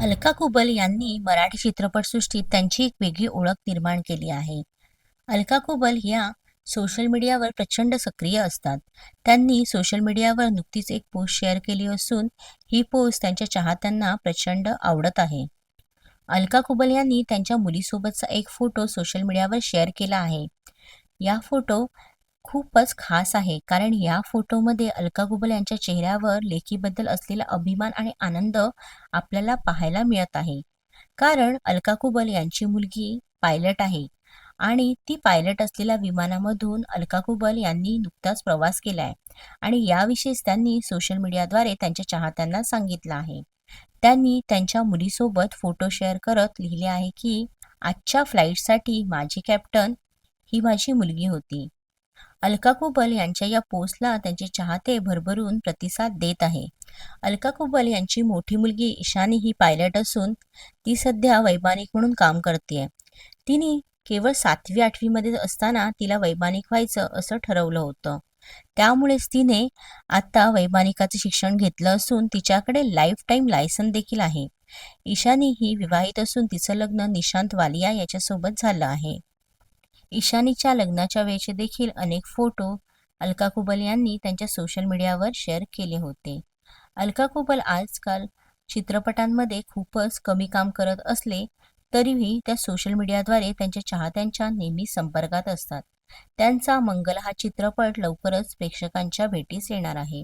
अलका कुबल यांनी मराठी चित्रपटसृष्टीत त्यांची एक वेगळी ओळख निर्माण केली आहे. अलका कुबल या सोशल मीडियावर प्रचंड सक्रिय असतात. त्यांनी सोशल मीडियावर नुकतीच एक पोस्ट शेअर केली असून ही पोस्ट त्यांच्या चाहत्यांना प्रचंड आवडत आहे. अलका कुबल यांनी त्यांच्या मुलीसोबतचा एक फोटो सोशल मीडियावर शेअर केला आहे. या फोटो खूपच खास आहे. कारण या फोटोमध्ये अलका कुबल यांच्या चेहऱ्यावर लेखीबद्दल असलेला अभिमान आणि आनंद आपल्याला पाहायला मिळत आहे. कारण अलका कुबल यांची मुलगी पायलट आहे आणि ती पायलट असलेल्या विमानामधून अलका कुबल यांनी नुकताच प्रवास केला आहे आणि याविषयीच त्यांनी सोशल मीडियाद्वारे त्यांच्या चाहत्यांना सांगितलं आहे. त्यांनी त्यांच्या मुलीसोबत फोटो शेअर करत लिहिले आहे की आजच्या फ्लाईटसाठी माझी कॅप्टन ही माझी मुलगी होती. अलका कुबल यांच्या या पोस्टला त्यांचे चाहते भरभरून प्रतिसाद देत आहे. अलका कुबल यांची मोठी मुलगी ईशानी ही पायलट असून ती सध्या वैमानिक म्हणून काम करते तिने केवळ सातवी आठवीमध्ये असताना तिला वैमानिक व्हायचं असं ठरवलं होतं. त्यामुळेच तिने आता वैमानिकाचं शिक्षण घेतलं असून तिच्याकडे लाईफ टाईम लायसन देखील आहे. ईशानी ही विवाहित असून तिचं लग्न निशांत वालिया याच्यासोबत झालं आहे. ईशानीच्या लग्नाच्या वेळेचे देखील अनेक फोटो अलका कुबल यांनी त्यांच्या सोशल मीडियावर शेअर केले होते. अलका कुबल आजकाल चित्रपटांमध्ये खूपच कमी काम करत असले तरीही त्या सोशल मीडियाद्वारे त्यांच्या चाहत्यांच्या नेहमी संपर्कात असतात. त्यांचा मंगल हा चित्रपट लवकरच प्रेक्षकांच्या भेटीस येणार आहे.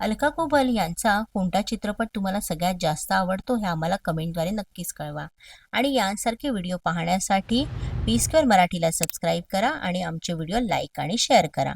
अलका कुबल यांचा कोणता चित्रपट तुम्हाला सगळ्यात जास्त आवडतो हे आम्हाला कमेंटद्वारे नक्कीच कळवा. आणि यांसारखे व्हिडिओ पाहण्यासाठी पी स्क्वेअर मराठीला सबस्क्राईब करा आणि आमचे व्हिडिओ लाईक आणि शेअर करा.